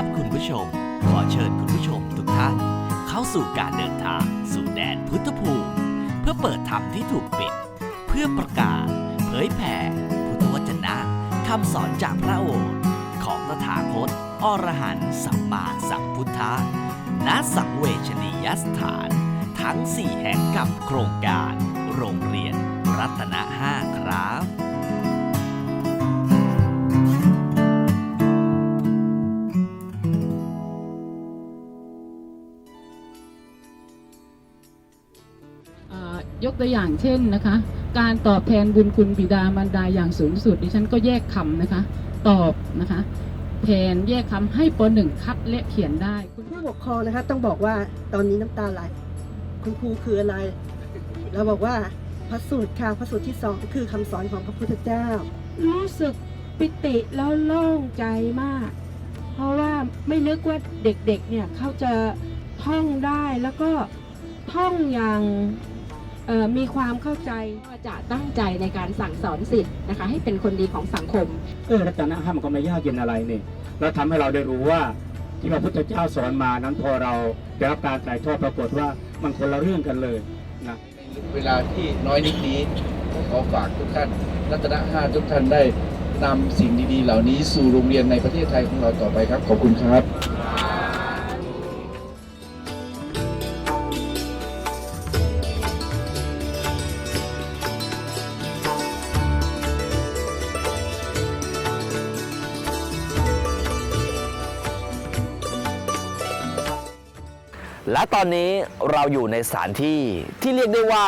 ครับคุณผู้ชม ขอเชิญคุณผู้ชมทุกท่าน เข้าสู่การเดินทางสู่แดนพุทธภูมิ เพื่อเปิดธรรมที่ถูกปิด เพื่อประกาศ เผยแผ่ พุทธวจนะคำสอนจากพระโอษฐ์ของตถาคตอรหันต์สัมมาสัมพุทธะณสังเวชนียสถาน ทั้ง 4 แห่งกับโครงการ โรงเรียนรัตนห้าครับ ยกตัวอย่างเช่นนะคะ การตอบแทนบุญคุณบิดามารดาอย่างสูงสุดดิฉันก็แยกคำนะคะ ตอบนะคะแทนแยกคำให้ปหนึ่งคัดและเขียนได้คุณผู้ปกครองนะคะ ต้องบอกว่าตอนนี้น้ำตาไหลคุณครูคืออะไร เราบอกว่าพระสูตรค่ะพระสูตรที่สองคือคำสอนของพระพุทธเจ้า รู้สึกปิติแล้วโล่งใจมาก เพราะว่าไม่นึกว่าเด็กๆเนี่ยเขาจะท่องได้แล้วก็ท่องอย่างเอ่อ มีความเข้าใจก็จะตั้งใจในการสั่งสอนสิทธิ์นะคะ ให้เป็นคนดีของสังคม เออรัตนะห้ามันก็ไม่ยากเย็นอะไรนี่แล้วทำให้เราได้รู้ว่าที่พระพุทธเจ้าสอนมานั้นพอเราได้รับการถ่ายทอดปรากฏว่ามันคนละเรื่องกันเลยนะเวลาที่น้อยนิดนี้ขอฝากทุกท่านรัตนห้าทุกท่านได้นำสิ่งดีๆ เหล่านี้สู่โรงเรียนในประเทศไทยของเราต่อไปครับ ขอบคุณครับ และตอนนี้เราอยู่ในสถานที่ที่เรียกได้ว่า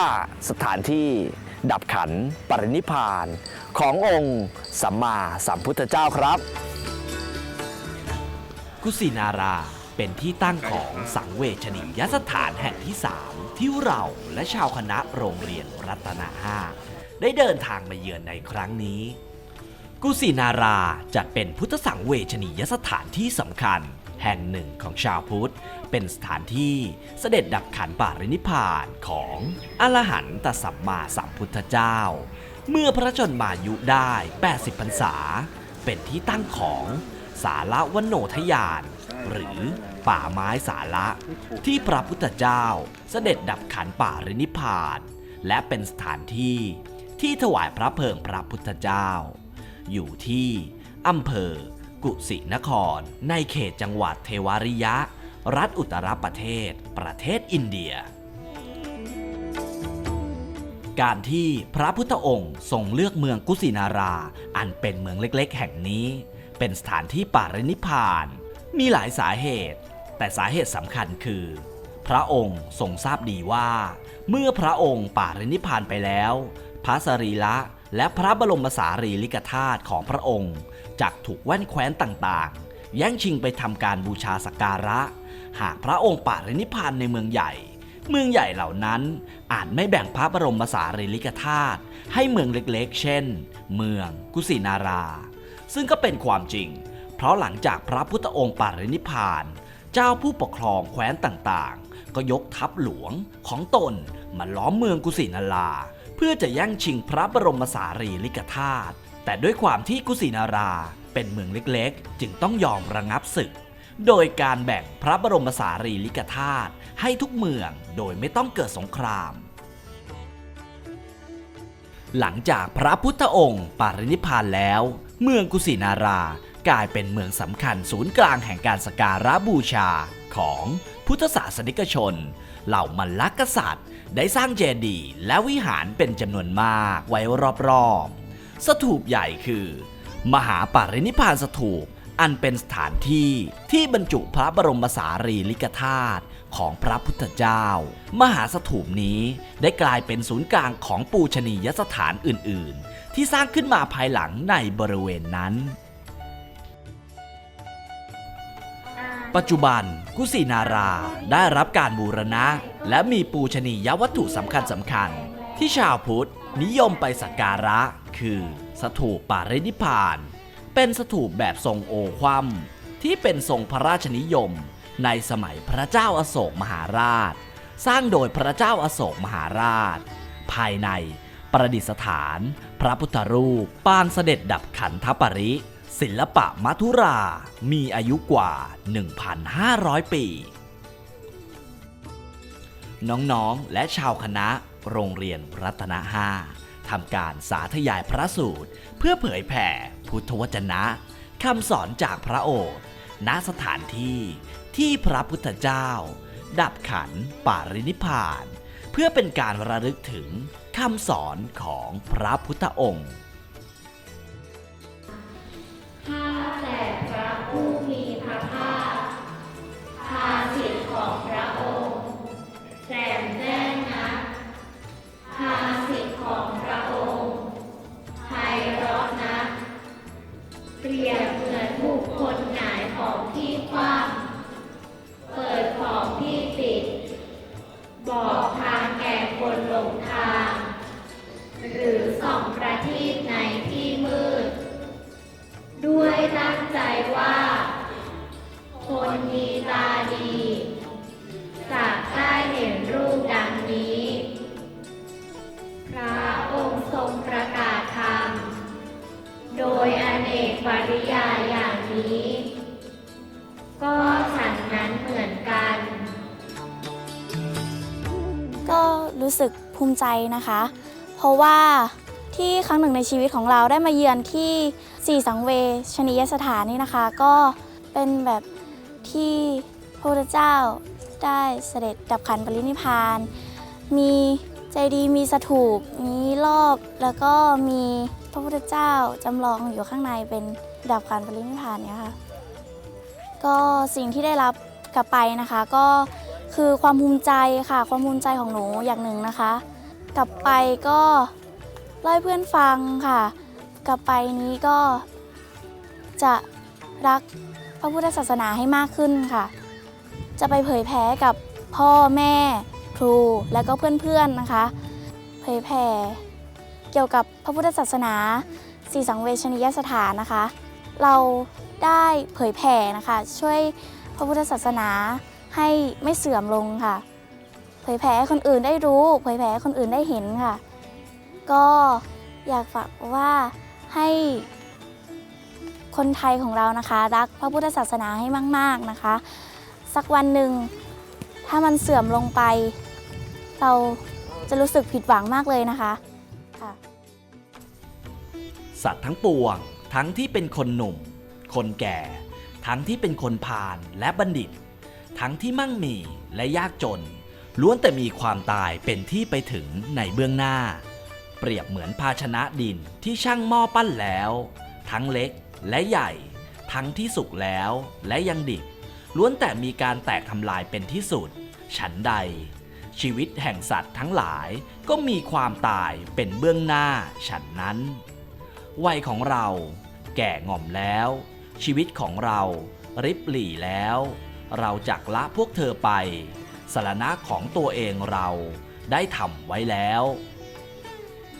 สถานที่ดับขันปรินิพาน ขององค์สัมมาสัมพุทธเจ้าครับ กุสินาราเป็นที่ตั้งของสังเวชนียสถานแห่งที่3ที่เราและชาวคณะโรงเรียนรัตนาห้าได้เดินทางมาเยือนในครั้งนี้ กุสินาราจัดเป็นพุทธสังเวชนียสถานที่สำคัญ แห่งหนึ่งของชาวพุทธ เป็นสถานที่เสด็จดับขันปารินิพานของอรหันตสัมมาสัมพุทธเจ้า เมื่อพระชนมายุได้ 80 พรรษา เป็นที่ตั้งของสาระวโนทยาน หรือป่าไม้สาระที่พระพุทธเจ้าเสด็จดับขันป่ารินิพาน และเป็นสถานที่ที่ถวายพระเพลิงพระพุทธเจ้า อยู่ที่อำเภอ กุสินคร ในเขตจังหวัดเทวาริยะ รัฐอุตรประเทศ ประเทศอินเดีย การที่พระพุทธองค์ทรงเลือกเมืองกุสินารา อันเป็นเมืองเล็กๆ แห่งนี้ เป็นสถานที่ปารินิพาน มีหลายสาเหตุ แต่สาเหตุสำคัญคือ พระองค์ทรงทราบดีว่า เมื่อพระองค์ปารินิพพานไปแล้ว พระสรีระและพระบรมสารีริกธาตุของพระองค์ จักถูกแว่นแคว้นต่างๆ แย่งชิงไปทำการบูชาสักการะ หากพระองค์ปารินิพานในเมืองใหญ่ เมืองใหญ่เหล่านั้นอาจไม่แบ่งพระบรมสารีริกธาตุให้เมืองเล็กๆ เช่น เมืองกุสินารา ซึ่งก็เป็นความจริง เพราะหลังจากพระพุทธองค์ปารินิพพาน เจ้าผู้ปกครองแคว้นต่างๆ ก็ยกทัพหลวงของตนมาล้อมเมืองกุสินารา เพื่อจะแย่งชิงพระบรมสารีริกธาตุ แต่ด้วยความที่กุสินาราเป็นเมืองเล็กๆ จึงต้องยอมระงับศึก โดยการแบ่งพระบรมสารีริกธาตุให้ทุกเมืองโดยไม่ต้องเกิดสงคราม หลังจากพระพุทธองค์ปารินิพานแล้ว เมืองกุสินารากลายเป็นเมืองสำคัญศูนย์กลางแห่งการสกการะบูชาของพุทธศาสนิกชน เหล่ามัลลกษัตริย์ ได้สร้างเจดีย์และวิหารเป็นจำนวนมากไว้รอบๆ สถูปใหญ่คือ มหาปารินิพานสถูป อันเป็นสถานที่ที่บรรจุพระบรมสารีริกธาตุของพระพุทธเจ้า มหาสถูปนี้ได้กลายเป็นศูนย์กลางของปูชนียสถานอื่น ๆ ที่สร้างขึ้นมาภายหลังในบริเวณนั้นปัจจุบันกุสินาราได้รับการบูรณะ และมีปูชนียวัตถุสำคัญสำคัญๆที่ชาวพุทธ นิยมไปสักการะ คือสถูปปารินิพาน เป็นสถูปแบบทรงโอคว่ำที่เป็นทรงพระราชนิยม ในสมัยพระเจ้าอาโศกมหาราช สร้างโดยพระเจ้าอาโศกมหาราช ภายในประดิษฐาน พระพุทธรูป ปางเสด็จดับขันธปริ ศิลปะมัทุรา มีอายุกว่า 1,500 ปี น้องๆ และชาวคณะ โรงเรียนรัตนห้าทำการสาธยายพระสูตร เพื่อเผยแผ่พุทธวจนะคำสอนจากพระโอษฐ์ณสถานที่ที่พระพุทธเจ้า ดับขันปารินิพพาน เพื่อเป็นการระลึกถึงคำสอนของพระพุทธองค์ ภูมิใจนะคะ เพราะว่าที่ครั้งหนึ่งในชีวิตของเราได้มาเยือนที่สี่สังเวชนียสถานนี่นะคะ ก็เป็นแบบที่พระพุทธเจ้าได้เสด็จดับขันปรินิพพาน มีใจดีมีสถูปมีรอบแล้วก็มีพระพุทธเจ้าจำลองอยู่ข้างในเป็นดับขันปรินิพพานเนี่ยค่ะก็สิ่งที่ได้รับกลับไปนะคะ ก็คือความภูมิใจค่ะ ความภูมิใจของหนูอย่างหนึ่งนะคะ กลับไปก็เล่าให้เพื่อนฟังค่ะ กลับไปนี้ก็จะรักพระพุทธศาสนาให้มากขึ้นค่ะ จะไปเผยแผ่กับพ่อแม่ครูและก็เพื่อนๆนะคะ เผยแผ่เกี่ยวกับพระพุทธศาสนาสีสังเวชนียสถานนะคะ เราได้เผยแผ่นะคะ ช่วยพระพุทธศาสนาให้ไม่เสื่อมลงค่ะ เผยแผ่คนอื่นได้รู้ เผยแผ่คนอื่นได้เห็นค่ะ ก็อยากฝากว่าให้คนไทยของเรานะคะ รักพระพุทธศาสนาให้มาก ๆนะคะ สักวันหนึ่งถ้ามันเสื่อมลงไป เราจะรู้สึกผิดหวังมากเลยนะคะค่ะสัตว์ทั้งปวง ทั้งที่เป็นคนหนุ่ม คนแก่ ทั้งที่เป็นคนพาลและบัณฑิต ทั้งที่มั่งมีและยากจน ล้วนแต่มีความตายเป็นที่ไปถึงในเบื้องหน้า เปรียบเหมือนภาชนะดินที่ช่างหม้อปั้นแล้ว ทั้งเล็กและใหญ่ ทั้งที่สุกแล้วและยังดิบ ล้วนแต่มีการแตกทำลายเป็นที่สุด ฉันใด ชีวิตแห่งสัตว์ทั้งหลายก็มีความตายเป็นเบื้องหน้าฉันนั้น วัยของเราแก่ง่อมแล้ว ชีวิตของเราริบหลี่แล้ว เราจักละพวกเธอไป สารณะของตัวเองเราได้ทำไว้แล้ว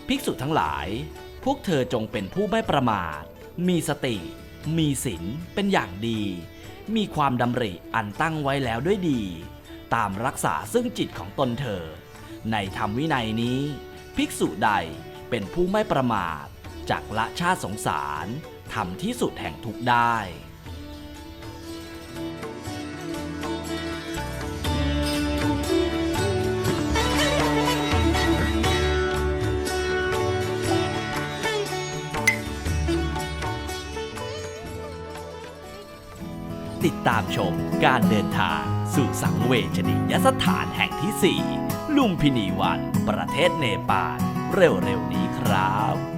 ภิกษุทั้งหลาย พวกเธอจงเป็นผู้ไม่ประมาท มีสติ มีศีลเป็นอย่างดี มีความดำริอันตั้งไว้แล้วด้วยดี ตามรักษาซึ่งจิตของตนเธอ ในธรรมวินัยนี้ ภิกษุใดเป็นผู้ไม่ประมาทจากละชาติสงสารทำที่สุดแห่งทุกได้ ตามชมการเดินทางสู่สังเวชนียสถานแห่งที่ 4 ลุมพินีวัน ประเทศเนปาลเร็วๆนี้ครับ